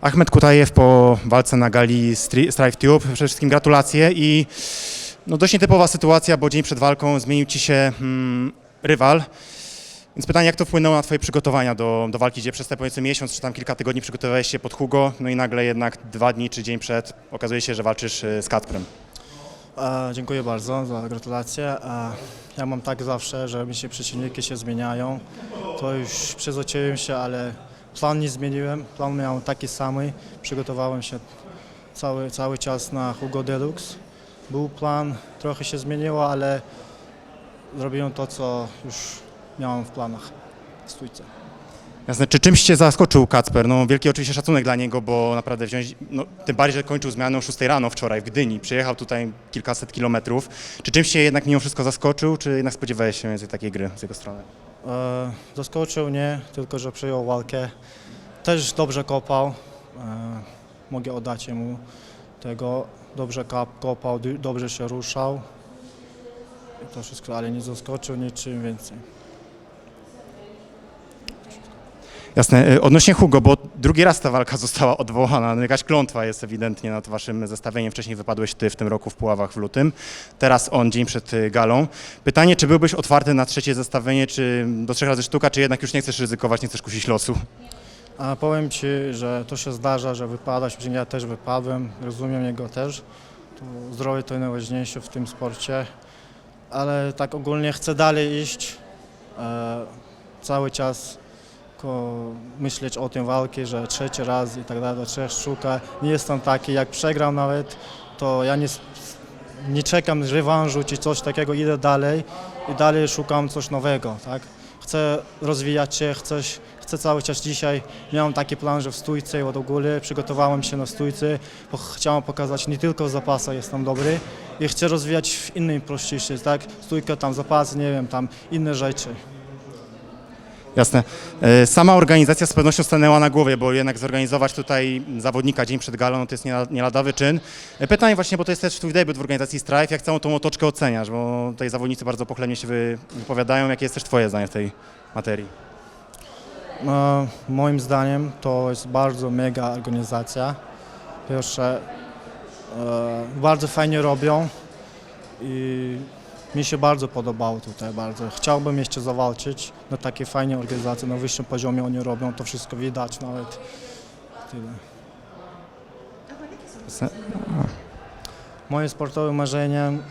Ahmed Kutajew po walce na gali Stri- Strive Tube. Przede wszystkim gratulacje i no dość nietypowa sytuacja, bo dzień przed walką zmienił ci się mm, rywal. Więc pytanie, jak to wpłynęło na twoje przygotowania do, do walki, gdzie przez te powiedzmy miesiąc czy tam kilka tygodni przygotowywałeś się pod Hugo, no i nagle jednak dwa dni czy dzień przed okazuje się, że walczysz y, z Kacprem. E, dziękuję bardzo za gratulacje. E, ja mam tak zawsze, że mi się przeciwniki się zmieniają. To już przyzwyczaiłem się, ale plan nie zmieniłem. Plan miałem taki sam. Przygotowałem się cały, cały czas na Hugo Deluxe. Był plan, trochę się zmieniło, ale zrobiłem to, co już miałem w planach w stójce. Jasne, czy czymś cię zaskoczył Kacper? No wielki oczywiście szacunek dla niego, bo naprawdę wziąć, no, tym bardziej, że kończył zmianę o 6 rano wczoraj w Gdyni, przyjechał tutaj kilkaset kilometrów. Czy czymś cię jednak mimo wszystko zaskoczył, czy jednak spodziewałeś się takiej gry z jego strony? E, zaskoczył nie, tylko że przyjął walkę. Też dobrze kopał. E, mogę oddać mu tego. Dobrze kopał, dobrze się ruszał. I to wszystko, ale nie zaskoczył niczym więcej. Jasne, y, odnośnie Hugo, bo drugi raz ta walka została odwołana, no, jakaś klątwa jest ewidentnie nad waszym zestawieniem. Wcześniej wypadłeś ty w tym roku w Puławach w lutym, teraz on dzień przed y, galą. Pytanie, czy byłbyś otwarty na trzecie zestawienie, czy do trzech razy sztuka, czy jednak już nie chcesz ryzykować, nie chcesz kusić losu? A powiem Ci, że to się zdarza, że wypadasz, że ja też wypadłem, rozumiem jego też. To zdrowie to najważniejsze w tym sporcie, ale tak ogólnie chcę dalej iść. E, cały czas ko, myśleć o tym walki, że trzeci raz i tak dalej, trzech szuka. Nie jestem taki, jak przegram nawet, to ja nie, nie czekam rewanżu czy coś takiego, idę dalej i dalej szukam coś nowego, tak? Chcę rozwijać się, chcę, chcę cały czas dzisiaj, miałem taki plan, że w stójce od ogóle przygotowałem się na stójce, bo chciałem pokazać nie tylko w zapasach jestem dobry i chcę rozwijać w innej prościejszej, tak? Stójka, tam zapas, nie wiem, tam inne rzeczy. Jasne. E, Sama organizacja z pewnością stanęła na głowie, bo jednak zorganizować tutaj zawodnika dzień przed galą no to jest nie, nie lada wyczyn. E, Pytanie właśnie, bo to jest też twój debiut w organizacji Strife, jak całą tą otoczkę oceniasz, bo tutaj zawodnicy bardzo pochlebnie się wy- wypowiadają. Jakie jest też twoje zdanie w tej materii? No, moim zdaniem to jest bardzo mega organizacja. Pierwsze, e, bardzo fajnie robią i mi się bardzo podobało tutaj bardzo. Chciałbym jeszcze zawalczyć na takiej fajnej organizacji, na wyższym poziomie oni robią, to wszystko widać nawet. Tyle. Jasne. Moim sportowym marzeniem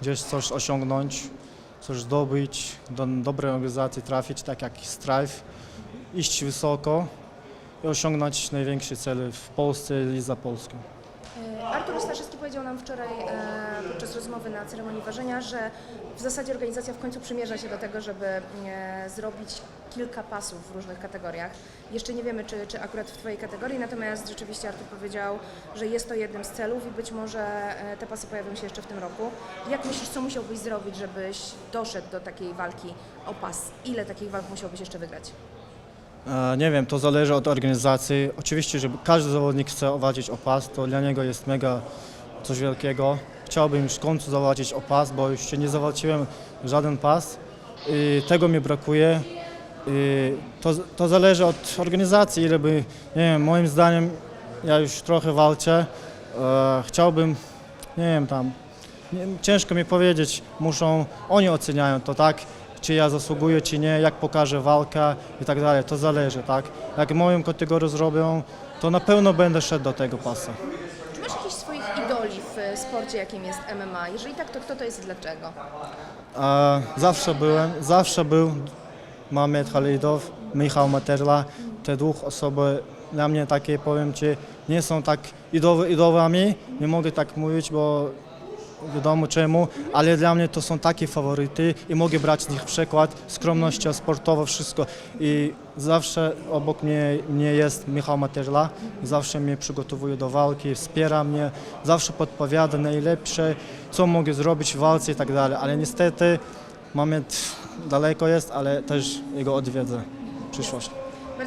gdzieś coś osiągnąć, coś zdobyć, do dobrej organizacji trafić, tak jak Strive, iść wysoko i osiągnąć największe cele w Polsce i za Polską. Artur Staszewski powiedział nam wczoraj e, podczas rozmowy na ceremonii ważenia, że w zasadzie organizacja w końcu przymierza się do tego, żeby e, zrobić kilka pasów w różnych kategoriach. Jeszcze nie wiemy, czy, czy akurat w Twojej kategorii, natomiast rzeczywiście Artur powiedział, że jest to jednym z celów i być może e, te pasy pojawią się jeszcze w tym roku. Jak myślisz, co musiałbyś zrobić, żebyś doszedł do takiej walki o pas? Ile takich walk musiałbyś jeszcze wygrać? E, Nie wiem, to zależy od organizacji. Oczywiście, że każdy zawodnik chce walczyć o pas, to dla niego jest mega coś wielkiego. Chciałbym już w końcu zawalczyć o pas, bo jeszcze nie zawalczyłem żaden pas i tego mi brakuje. I to, to zależy od organizacji, ile by, nie wiem, moim zdaniem ja już trochę walczę. E, chciałbym, nie wiem, tam, nie, ciężko mi powiedzieć, muszą, oni oceniają to, tak? Czy ja zasługuję, czy nie, jak pokażę walka i tak dalej, to zależy, tak? Jak moją kategorię zrobią, to na pewno będę szedł do tego pasa. Czy masz jakichś swoich idoli w e, sporcie, jakim jest MMA? Jeżeli tak, to kto to jest i dlaczego? E, zawsze byłem, zawsze był Mamed Halidow, Michał Materla. Te dwóch osoby dla mnie takie, powiem Ci, nie są tak idowy, idolami. Nie mogę tak mówić, bo wiadomo czemu, ale dla mnie to są takie faworyty i mogę brać z nich przykład. Skromnością sportowo, wszystko. I zawsze obok mnie, mnie jest Michał Materla. Zawsze mnie przygotowuje do walki, wspiera mnie, zawsze podpowiada najlepsze, co mogę zrobić w walce i tak dalej. Ale niestety Mamed daleko jest, ale też jego odwiedzę w przyszłości.